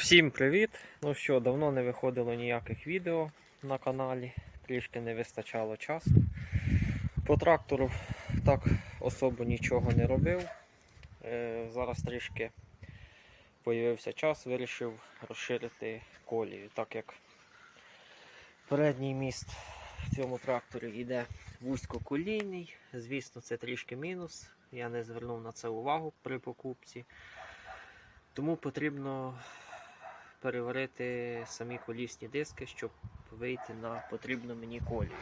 Всім привіт! Ну що, давно не виходило ніяких відео на каналі, трішки не вистачало часу. По трактору так особо нічого не робив. Е, зараз трішки появився час, вирішив розширити колію, так як передній міст в цьому тракторі йде вузькоколійний. Звісно, це трішки мінус. Я не звернув на це увагу при покупці. Тому потрібно переварити самі колісні диски, щоб вийти на потрібну мені колію.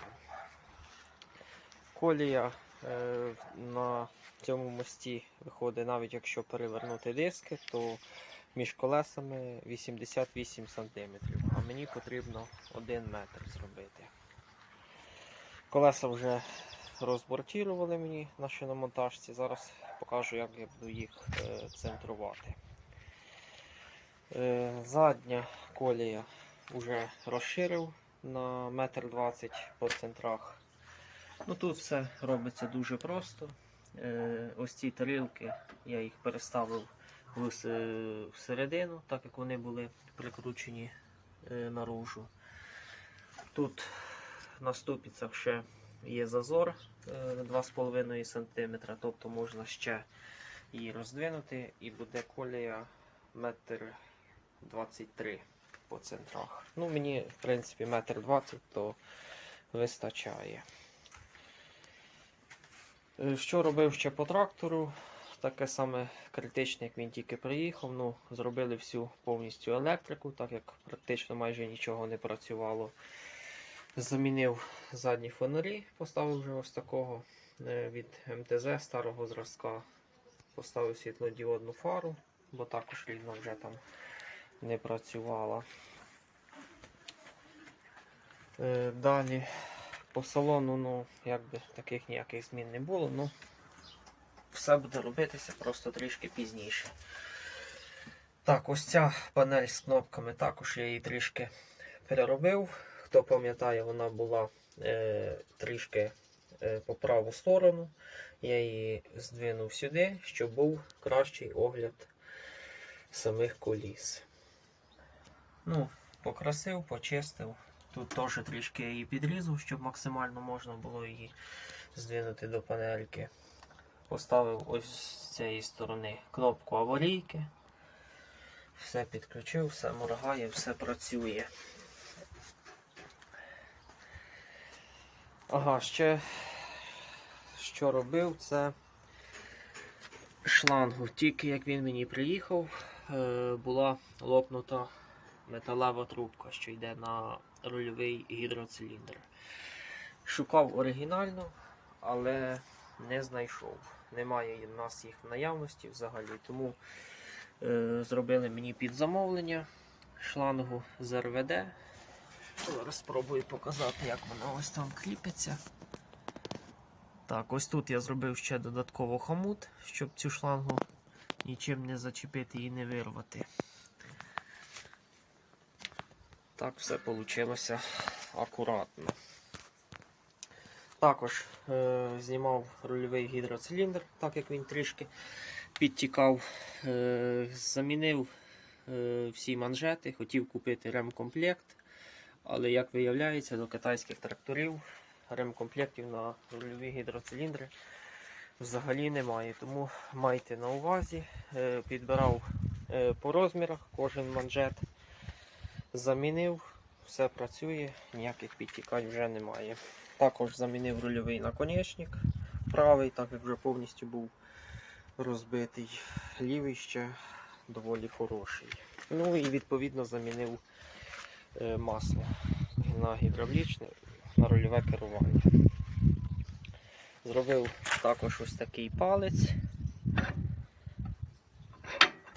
Колія е, на цьому мості виходить, навіть якщо перевернути диски, то між колесами 88 см, а мені потрібно 1 метр зробити. Колеса вже розбортірували мені на шиномонтажці. Зараз покажу, як я буду їх е, центрувати. Е, Задня колія вже розширив на метр двадцять по центрах. Ну тут все робиться дуже просто. Е, Ось ці тарілки я їх переставив всередину, так як вони були прикручені е, наружу. Тут на ступицях ще є зазор е, 2,5 см, тобто можна ще її роздвинути і буде колія метр 23 по центрах. Ну, мені, в принципі, метр 20 то вистачає. Е, Що робив ще по трактору? Таке саме критичне, як він тільки приїхав. Ну, зробили всю повністю електрику, так як практично майже нічого не працювало. Замінив задні фонарі, поставив вже ось такого е, від МТЗ старого зразка. Поставив світлодіодну фару, бо також рідно вже там не працювала. Е, Далі по салону, ну, якби таких ніяких змін не було, ну все буде робитися просто трішки пізніше. Так, ось ця панель з кнопками, також я її трішки переробив. Хто пам'ятає, вона була е, трішки е, по праву сторону. Я її здвинув сюди, щоб був кращий огляд самих коліс. Ну, покрасив, почистив. Тут теж трішки її підрізав, щоб максимально можна було її здвинути до панельки. Поставив ось з цієї сторони кнопку аварійки. Все підключив, все моргає, все працює. Ага, ще що робив, це шлангу. Тільки як він мені приїхав, е, була лопнута металева трубка, що йде на рульовий гідроциліндр. Шукав оригінальну, але не знайшов. Немає в нас їх в наявності взагалі. Тому е, зробили мені під замовлення шлангу з РВД. Зараз спробую показати, як вона ось там кріпиться. Так, ось тут я зробив ще додатково хомут, щоб цю шлангу нічим не зачепити і не вирвати. Так все вийшло акуратно. Також е, знімав рульовий гідроциліндр, так як він трішки підтікав. Е, замінив е, всі манжети, хотів купити ремкомплект, але, як виявляється, до китайських тракторів ремкомплектів на рульові гідроциліндри взагалі немає. Тому майте на увазі, е, підбирав е, по розмірах кожен манжет замінив, все працює, ніяких підтікань вже немає. Також замінив рульовий наконечник правий, так як вже повністю був розбитий. Лівий ще доволі хороший. Ну і відповідно замінив е, масло на гідравлічне, на рульове керування. Зробив також ось такий палець,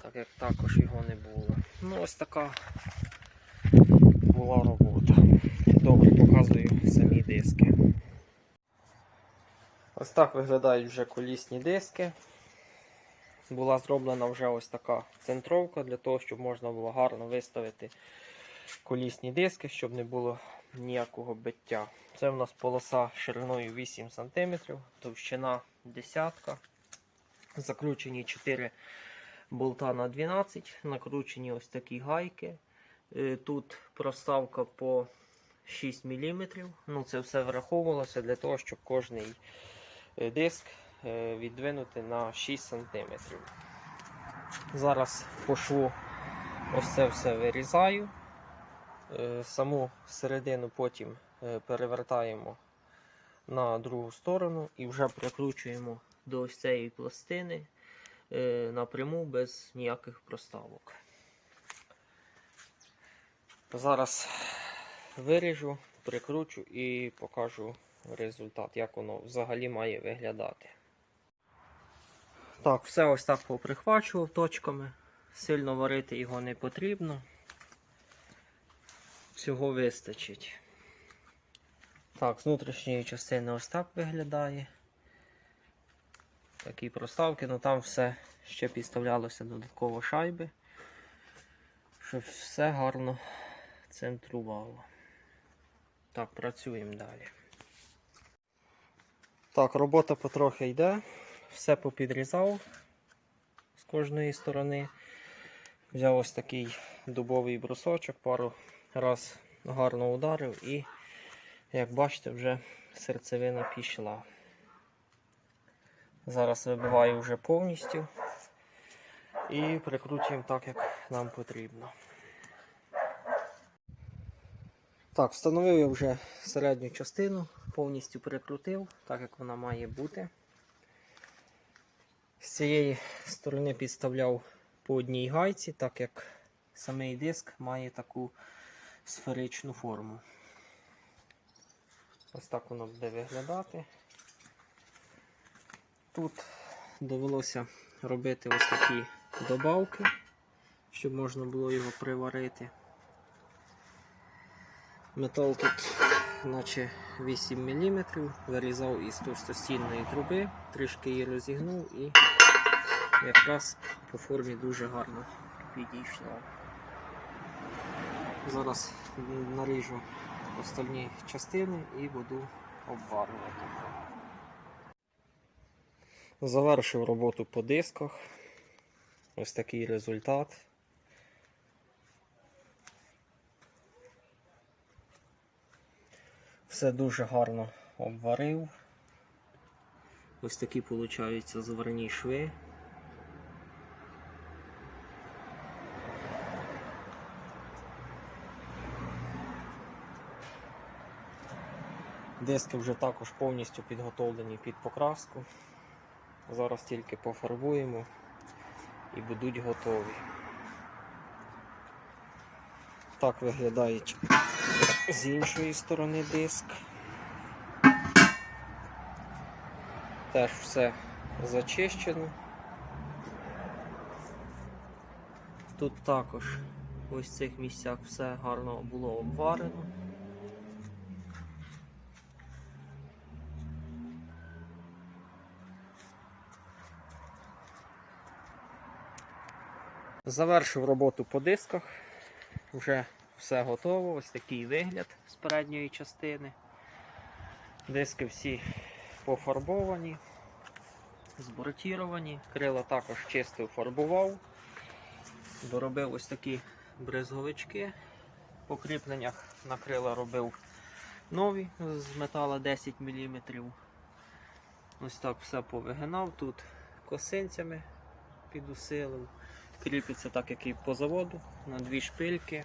так як також його не було. Ну ось така була робота. Добре, показую самі диски. Ось так виглядають вже колісні диски. Була зроблена вже ось така центровка для того, щоб можна було гарно виставити колісні диски, щоб не було ніякого биття. Це в нас полоса шириною 8 см, товщина десятка. Закручені 4 болта на 12, накручені ось такі гайки. Е, Тут проставка по 6 мм. Ну, це все враховувалося для того, щоб е, диск е, віддвинути на 6 см. Зараз по шву ось це все вирізаю. Е, Саму середину потім перевертаємо на другу сторону і вже прикручуємо до ось цієї пластини напряму без ніяких проставок. Зараз виріжу, прикручу і покажу результат, як воно взагалі має виглядати. Так, все ось так поприхвачував точками. Сильно варити його не потрібно. Цього вистачить. Так, з внутрішньої частини ось так виглядає. Такі проставки, ну там все ще підставлялося додатково шайби, щоб все гарно центрувало. Так, працюємо далі. Так, робота потрохи йде. Все попідрізав з кожної сторони. Взяв ось такий дубовий брусочок, пару раз гарно ударив і, як бачите, вже серцевина пішла. Зараз вибиваю вже повністю і прикручуємо так, як нам потрібно. Так, встановив я вже середню частину, повністю перекрутив, так як вона має бути. З цієї сторони підставляв по одній гайці, так як самий диск має таку сферичну форму. Ось так воно буде виглядати. Тут довелося робити ось такі добавки, щоб можна було його приварити. Метал тут наче 8 мм, вирізав із товстостінної труби, трішки її розігнув і якраз по формі дуже гарно підійшла. Зараз наріжу остальні частини і буду обварювати. Завершив роботу по дисках. Ось такий результат. Все дуже гарно обварив. Ось такі получаються заварні шви. Диски вже також повністю підготовлені під покраску. Зараз тільки пофарбуємо і будуть готові. Так виглядає з іншої сторони диск. Теж все зачищено. Тут також ось в цих місцях все гарно було обварено. Завершив роботу по дисках. Вже все готово. Ось такий вигляд з передньої частини. Диски всі пофарбовані, збортіровані. Крила також чистив, фарбував. Доробив ось такі бризговички. По кріпленнях на крила робив нові з метала 10 мм. Ось так все повигинав тут косинцями підусилив. Кріпиться так, як і по заводу, на дві шпильки,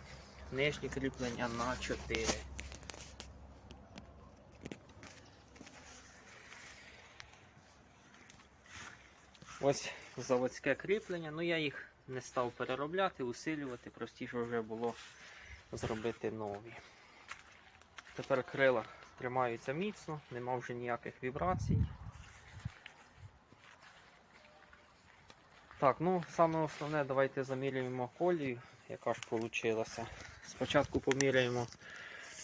нижні кріплення на 4. Ось заводське кріплення, ну я їх не став переробляти, усилювати, простіше вже було зробити нові. Тепер крила тримаються міцно, нема вже ніяких вібрацій. Так, ну саме основне, давайте заміряємо колію, яка ж вийшла. Спочатку поміряємо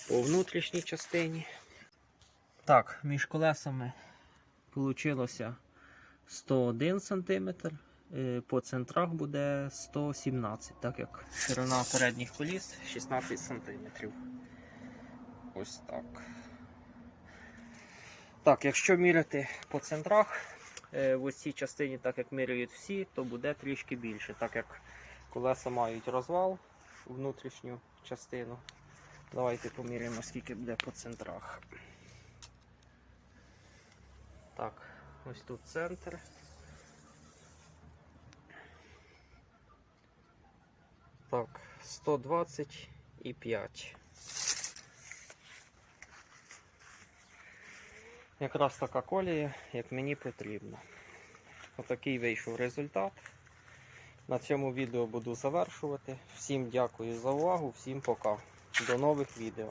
по внутрішній частині. Так, між колесами вийшло 101 см, по центрах буде 117 так як ширина передніх коліс 16 см. Ось так. Так, якщо міряти по центрах, в ось цій частині, так як міряють всі, то буде трішки більше, так як колеса мають розвал внутрішню частину. Давайте поміряємо, скільки буде по центрах. Так, ось тут центр. Так, 120 і 5. Якраз така колія, як мені потрібно. Отакий вийшов результат. На цьому відео буду завершувати. Всім дякую за увагу, всім пока. До нових відео.